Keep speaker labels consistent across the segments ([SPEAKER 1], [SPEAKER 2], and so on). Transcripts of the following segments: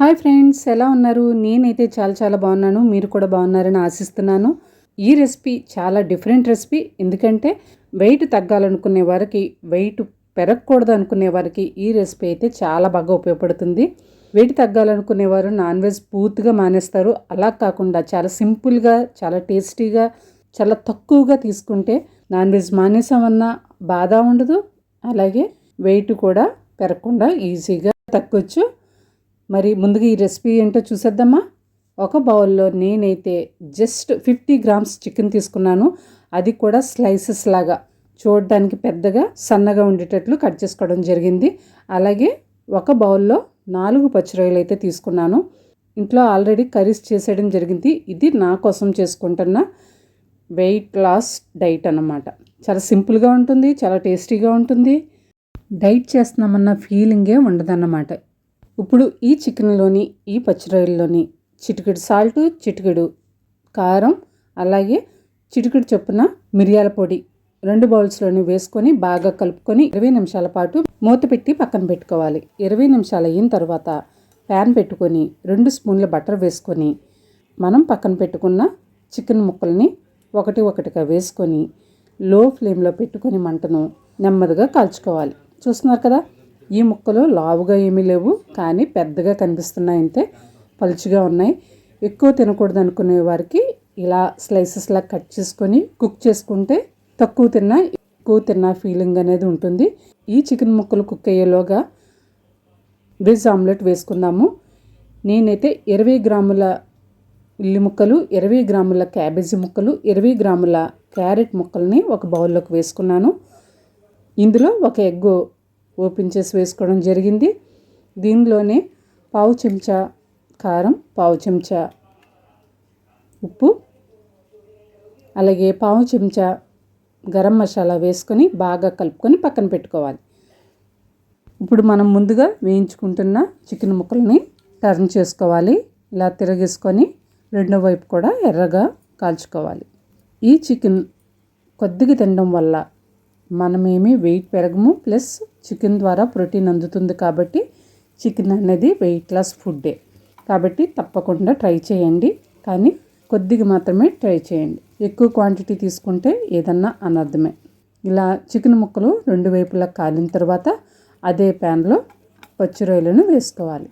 [SPEAKER 1] Hi friends ఎలా ఉన్నారు? నేనైతే చాలా చాలా బాగున్నాను. మీరు కూడా బాగున్నారని ఆశిస్తున్నాను. ఈ రెసిపీ చాలా డిఫరెంట్ రెసిపీ. ఎందుకంటే వెయిట్ తగ్గాలనుకునే వారికి వెయిట్ పెరగకూడదు అనుకునే వారికి ఈ రెసిపీ అయితే చాలా బాగా ఉపయోగపడుతుంది. వెయిట్ తగ్గాలనుకునేవారు నాన్ వెజ్ పూర్తిగా మానేస్తారు. అలా కాకుండా చాలా సింపుల్గా చాలా టేస్టీగా చాలా తక్కువగా తీసుకుంటే నాన్ వెజ్ మానేసామన్నా బాధ ఉండదు. అలాగే వెయిట్ కూడా పెరగకుండా ఈజీగా తగ్గొచ్చు. మరి ముందుగా ఈ రెసిపీ ఏంటో చూసేద్దామా? ఒక బౌల్లో నేనైతే జస్ట్ ఫిఫ్టీ గ్రామ్స్ చికెన్ తీసుకున్నాను. అది కూడా స్లైసెస్ లాగా. చూడడానికి పెద్దగా సన్నగా ఉండేటట్లు కట్ చేసుకోవడం జరిగింది. అలాగే ఒక బౌల్లో నాలుగు పచ్చిరొయ్యలు అయితే తీసుకున్నాను. ఇంట్లో ఆల్రెడీ కర్రీస్ చేసేయడం జరిగింది. ఇది నా కోసం చేసుకుంటున్న వెయిట్ లాస్ డైట్ అన్నమాట. చాలా సింపుల్గా ఉంటుంది చాలా టేస్టీగా ఉంటుంది. డైట్ చేస్తున్నామన్న ఫీలింగే ఉండదన్నమాట. ఇప్పుడు ఈ చికెన్లోని ఈ పచ్చిరొయ్యల్లోని చిటికెడు సాల్ట్ చిటికెడు కారం అలాగే చిటికెడు చొప్పున మిరియాల పొడి రెండు బౌల్స్లోని వేసుకొని బాగా కలుపుకొని ఇరవై నిమిషాల పాటు మూత పెట్టి పక్కన పెట్టుకోవాలి. ఇరవై నిమిషాలు అయిన తర్వాత ప్యాన్ పెట్టుకొని రెండు స్పూన్ల బటర్ వేసుకొని మనం పక్కన పెట్టుకున్న చికెన్ ముక్కల్ని ఒకటి ఒకటిగా వేసుకొని లో ఫ్లేమ్లో పెట్టుకొని మంటను నెమ్మదిగా కాల్చుకోవాలి. చూస్తున్నారు కదా? ఈ ముక్కలు లావుగా ఏమీ లేవు కానీ పెద్దగా కనిపిస్తున్నాయి అంతే. పలుచుగా ఉన్నాయి. ఎక్కువ తినకూడదు అనుకునే వారికి ఇలా స్లైసెస్లా కట్ చేసుకొని కుక్ చేసుకుంటే తక్కువ తిన్నా ఎక్కువ తిన్న ఫీలింగ్ అనేది ఉంటుంది. ఈ చికెన్ ముక్కలు కుక్ అయ్యేలోగా వెజ్ ఆమ్లెట్ వేసుకుందాము. నేనైతే ఇరవై గ్రాముల ఉల్లి ముక్కలు ఇరవై గ్రాముల క్యాబేజీ ముక్కలు ఇరవై గ్రాముల క్యారెట్ ముక్కల్ని ఒక బౌల్లోకి వేసుకున్నాను. ఇందులో ఒక ఎగ్గు ఓపెన్ చేసి వేసుకోవడం జరిగింది. దీనిలోనే పావు చెంచా కారం పావు చెంచా ఉప్పు అలాగే పావు చెంచా గరం మసాలా వేసుకొని బాగా కలుపుకొని పక్కన పెట్టుకోవాలి. ఇప్పుడు మనం ముందుగా వేయించుకుంటున్న చికెన్ ముక్కల్ని టర్న్ చేసుకోవాలి. ఇలా తిరగేసుకొని రెండో వైపు కూడా ఎర్రగా కాల్చుకోవాలి. ఈ చికెన్ కొద్దిగా తినడం వల్ల మనమేమి వెయిట్ పెరగము ప్లస్ చికెన్ ద్వారా ప్రోటీన్ అందుతుంది కాబట్టి చికెన్ అనేది వెయిట్ లాస్ ఫుడ్డే. కాబట్టి తప్పకుండా ట్రై చేయండి. కానీ కొద్దిగా మాత్రమే ట్రై చేయండి. ఎక్కువ క్వాంటిటీ తీసుకుంటే ఏదన్నా అనర్థమే. ఇలా చికెన్ ముక్కలు రెండు వైపులా కాలిన తర్వాత అదే ప్యాన్లో పచ్చి రొయ్యలను వేసుకోవాలి.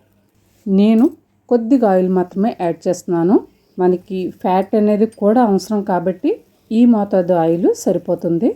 [SPEAKER 1] నేను కొద్దిగా ఆయిల్ మాత్రమే యాడ్ చేస్తున్నాను. మనకి ఫ్యాట్ అనేది కూడా అవసరం కాబట్టి ఈ మోతాదు ఆయిల్ సరిపోతుంది.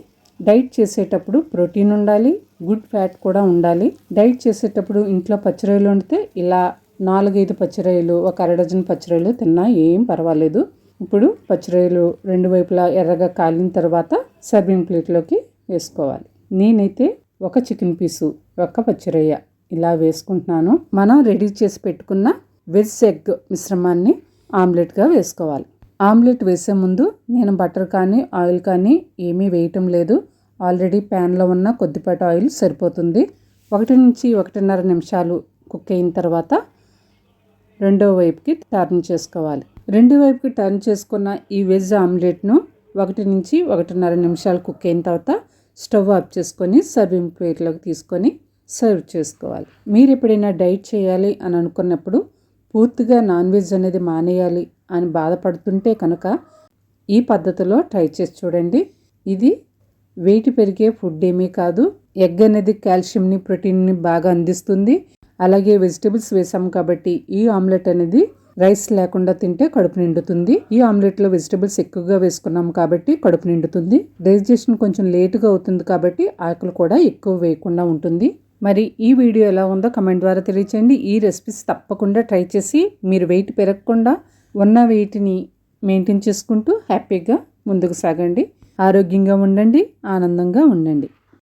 [SPEAKER 1] డైట్ చేసేటప్పుడు ప్రోటీన్ ఉండాలి గుడ్ ఫ్యాట్ కూడా ఉండాలి. డైట్ చేసేటప్పుడు ఇంట్లో పచ్చిరాయలు వండితే ఇలా నాలుగైదు పచ్చిరాయలు ఒక అరడజన్ పచ్చిరాయలు తిన్నా ఏం పర్వాలేదు. ఇప్పుడు పచ్చిరాయలు రెండు వైపులా ఎర్రగా కాలిన తర్వాత సర్వింగ్ ప్లేట్లోకి వేసుకోవాలి. నేనైతే ఒక చికెన్ పీసు ఒక పచ్చిరయ్య ఇలా వేసుకుంటున్నాను. మనం రెడీ చేసి పెట్టుకున్న వెజ్ ఎగ్ మిశ్రమాన్ని ఆమ్లెట్గా వేసుకోవాలి. ఆమ్లెట్ వేసే ముందు నేను బటర్ కానీ ఆయిల్ కానీ ఏమీ వేయటం లేదు. ఆల్రెడీ ప్యాన్లో ఉన్న కొద్దిపాటి ఆయిల్ సరిపోతుంది. ఒకటి నుంచి ఒకటిన్నర నిమిషాలు కుక్ అయిన తర్వాత రెండో వైపుకి టర్న్ చేసుకోవాలి. రెండు వైపుకి టర్న్ చేసుకున్న ఈ వెజ్ ఆమ్లెట్ను ఒకటి నుంచి ఒకటిన్నర నిమిషాలు కుక్ అయిన తర్వాత స్టవ్ ఆఫ్ చేసుకొని సర్వింగ్ ప్లేట్లోకి తీసుకొని సర్వ్ చేసుకోవాలి. మీరు ఎప్పుడైనా డైట్ చేయాలి అని అనుకున్నప్పుడు పూర్తిగా నాన్ వెజ్ అనేది మానేయాలి అని బాధపడుతుంటే కనుక ఈ పద్ధతిలో ట్రై చేసి చూడండి. ఇది వెయిట్ పెరిగే ఫుడ్ ఏమీ కాదు. ఎగ్ అనేది కాల్షియంని ప్రోటీన్ని బాగా అందిస్తుంది. అలాగే వెజిటబుల్స్ వేసాం కాబట్టి ఈ ఆమ్లెట్ అనేది రైస్ లేకుండా తింటే కడుపు నిండుతుంది. ఈ ఆమ్లెట్లో వెజిటబుల్స్ ఎక్కువగా వేసుకున్నాం కాబట్టి కడుపు నిండుతుంది. డైజెషన్ కొంచెం లేటుగా అవుతుంది కాబట్టి ఆకులు కూడా ఎక్కువ వేయకుండా ఉంటుంది. మరి ఈ వీడియో ఎలా ఉందో కమెంట్ ద్వారా తెలియచేయండి. ఈ రెసిపీస్ తప్పకుండా ట్రై చేసి మీరు వెయిట్ పెరగకుండా ఉన్న వెయిట్ని మెయింటైన్ చేసుకుంటూ హ్యాపీగా ముందుకు సాగండి. ఆరోగ్యంగా ఉండండి ఆనందంగా ఉండండి.